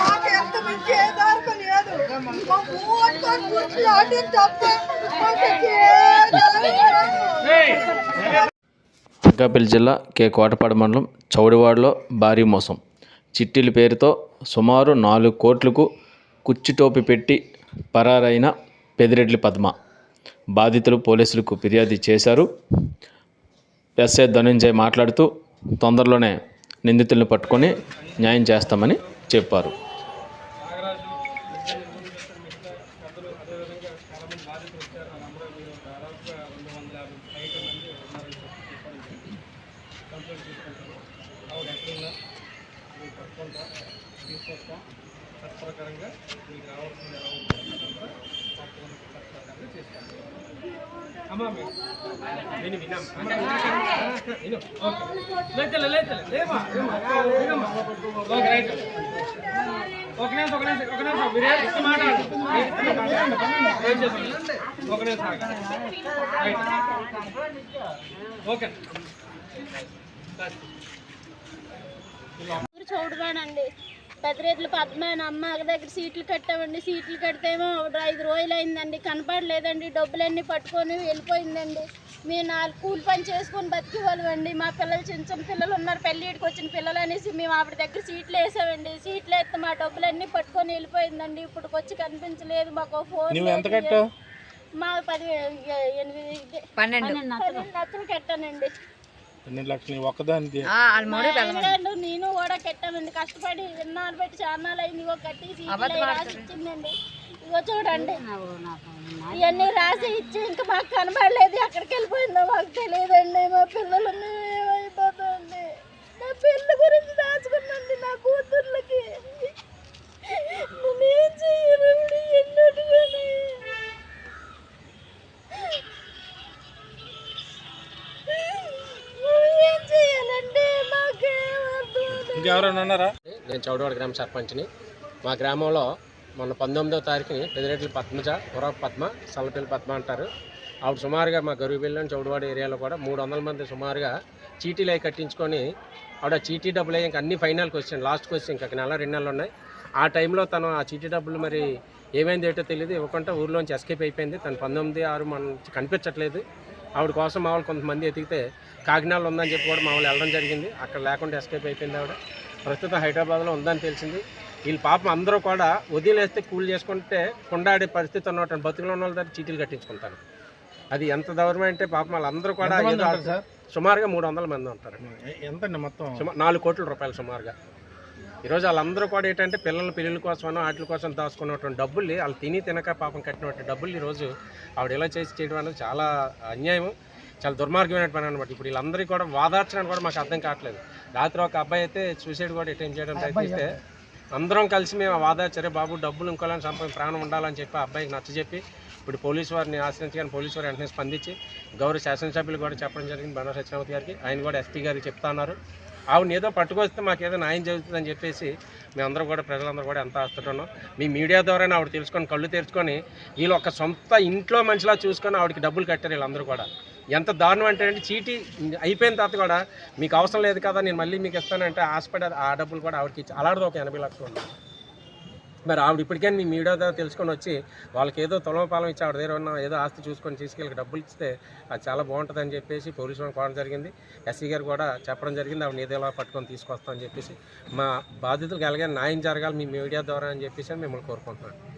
మాకు ఎంత ఏ లేదు మా కూర్చుని తప్ప అనకాపల్లి జిల్లా కే కోటపాడు మండలం చౌడివాడలో భారీ మోసం. చిట్టీల పేరుతో సుమారు నాలుగు కోట్లకు కుచ్చిటోపి పెట్టి పరారైన పెదిరెడ్లి పద్మ. బాధితులు పోలీసులకు ఫిర్యాదు చేశారు. ఎస్ఐ ధనుంజయ్ మాట్లాడుతూ తొందరలోనే నిందితులను పట్టుకొని న్యాయం చేస్తామని చెప్పారు. తీసుకొస్తాం తత్ప్రకారంగా మీకు లేమా ఒక నిమిషం ఒక నిమిషం ఒక నిమిషం మీరు ఏం మాట్లాడండి ఏం చేస్తాం ఒక నిమిషం ఆగండి. రైట్ ఓకే ఊరు చూడబాడండి పెద్దరేట్లు పద్మైన అమ్మ దగ్గర సీట్లు కట్టామండి. సీట్లు కడితేమో ఒక ఐదు రోజులు అయిందండి కనపడలేదండి. డబ్బులన్నీ పట్టుకొని వెళ్ళిపోయిందండి. మేము నాలుగు కూలి పని చేసుకొని బతికేవాళ్ళమండి. మా పిల్లలు చిన్న చిన్న పిల్లలు ఉన్నారు. పెళ్ళిడికి వచ్చిన పిల్లలు అనేసి మేము ఆవిడ దగ్గర సీట్లు వేసామండి. సీట్లు వేస్తే మా డబ్బులన్నీ పట్టుకొని వెళ్ళిపోయిందండి. ఇప్పుడు వచ్చి కనిపించలేదు. మాకు ఫోన్ నువ్వు ఎంత కట్టావు? మా పది ఎనిమిది పన్నెండు. పన్నెండు లక్షలు కట్టానండి. ఎన్ని లక్షలు ఆయనగారు నేను కూడా కట్టామండి కష్టపడి విన్నాను పెట్టి చాన్నాలు అయింది ఇగో కట్టి రాసి ఇచ్చిందండి ఇగో చూడండి. ఇవన్నీ రాసి ఇచ్చి ఇంకా మాకు కనబడలేదు. ఎక్కడికి వెళ్ళిపోయిందో మాకు తెలియదండి. మా పిల్లలు ఏమైపోతుంది నా పిల్లల గురించి దాచుకున్నాండి నా కూతుర్లకి ఇంకెవరైనా ఉన్నారా? నేను చౌడవాడ గ్రామ సర్పంచ్ని. మా గ్రామంలో మొన్న పంతొమ్మిదవ తారీఖుని పెదిరెడ్డి పద్మజ ఉరవ పద్మ సల్లపల్లి పద్మ అంటారు. ఆవిడ సుమారుగా మా గరువుబిల్లని చౌడవాడ ఏరియాలో కూడా మూడు వందల మంది సుమారుగా చీటీలు అవి కట్టించుకొని ఆవిడ చీటీ డబ్బులు అయ్యి ఇంకా అన్ని ఫైనల్కి వచ్చాయి లాస్ట్కి వచ్చి ఇంకా నెల రెండు నెలలు ఉన్నాయి. ఆ టైంలో తను ఆ చీటీ డబ్బులు మరి ఏమైంది ఏంటో తెలియదు ఇవ్వకుండా ఊర్లోంచి ఎస్కేప్ అయిపోయింది. తను పంతొమ్మిది ఆరు మన కనిపించట్లేదు. ఆవిడ కోసం మా వాళ్ళు కొంతమంది ఎతికితే కాకినాడలో ఉందని చెప్పి కూడా మా వాళ్ళు వెళ్ళడం జరిగింది. అక్కడ లేకుండా ఎస్కేప్ అయిపోయింది ఆవిడ. ప్రస్తుతం హైదరాబాద్లో ఉందని తెలిసింది. వీళ్ళ పాపం అందరూ కూడా వదిలేస్తే కూలి చేసుకుంటే కొండాడే పరిస్థితి ఉన్నటువంటి బతుకులో ఉన్న వాళ్ళ చీటీలు కట్టించుకుంటారు. అది ఎంత దౌర్యం అంటే పాపం వాళ్ళందరూ కూడా? సుమారుగా మూడు వందల మంది ఉంటారు. ఎంతండి మొత్తం? సుమారు నాలుగు కోట్ల రూపాయలు సుమారుగా. ఈరోజు వాళ్ళందరూ కూడా ఏంటంటే పిల్లల పెళ్ళిళ్ళ కోసమనో వాటి కోసం దాచుకున్నటువంటి డబ్బుల్ని వాళ్ళు తిని తినక పాపం కట్టినటువంటి డబ్బులు ఈరోజు ఆవిడ ఇలా చేసి చేయడం అనేది చాలా అన్యాయం. చాలా దుర్మార్గమైన పని అనమాట ఇప్పుడు వీళ్ళందరికీ కూడా వాదార్చడానికి కూడా మాకు అర్థం కావట్లేదు. రాత్రి ఒక అబ్బాయి అయితే సూసైడ్ కూడా అటెంప్ట్ చేయడం ప్రయత్నిస్తే అందరం కలిసి మేము వాదార్చరే. బాబు డబ్బులు ఇంకోలని సంపాదించి ప్రాణం ఉండాలని చెప్పి ఆ అబ్బాయికి నచ్చజెప్పి ఇప్పుడు పోలీసు వారిని ఆశ్రయించగానే పోలీసు వారు వెంటనే స్పందించి గౌరవ శాసనసభ్యులు కూడా చెప్పడం జరిగింది బండా సత్యనారాయణ గారికి. ఆయన కూడా ఎస్పీ గారికి చెప్తా ఉన్నారు ఆవిడని ఏదో పట్టుకొస్తే మాకు ఏదో న్యాయం జరుగుతుందని చెప్పేసి మేమందరం కూడా ప్రజలందరూ కూడా ఎంత ఆస్తున్నాం మీ మీడియా ద్వారా ఆవిడ తెలుసుకొని కళ్ళు తెరుచుకొని వీళ్ళు ఒక సొంత ఇంట్లో మనిషిలా చూసుకొని ఆవిడకి డబ్బులు కట్టారు వీళ్ళందరూ కూడా. ఎంత దారుణం అంటే చీటీ అయిపోయిన తర్వాత కూడా మీకు అవసరం లేదు కదా నేను మళ్ళీ మీకు ఇస్తానంటే హాస్పిటల్ ఆ డబ్బులు కూడా ఆవిడకి ఇచ్చి అలాంటిది ఒక ఎనభై లక్షలు ఉన్నాయి. మరి ఆవిడ ఇప్పటికే మీ మీడియా ద్వారా తెలుసుకొని వచ్చి వాళ్ళకి ఏదో తొలపాలం ఇచ్చి ఆవిడ దగ్గర ఉన్న ఏదో ఆస్తి చూసుకొని తీసుకెళ్ళి డబ్బులు ఇస్తే అది చాలా బాగుంటుంది అని చెప్పేసి పోలీసు కోవడం జరిగింది. ఎస్సీ గారు కూడా చెప్పడం జరిగింది ఆవిడ ఏదో ఎలా పట్టుకొని తీసుకొస్తామని చెప్పేసి. మా బాధితులకు ఎలాగైనా న్యాయం జరగాలి మీ మీడియా ద్వారా అని చెప్పేసి మిమ్మల్ని కోరుకుంటున్నాను.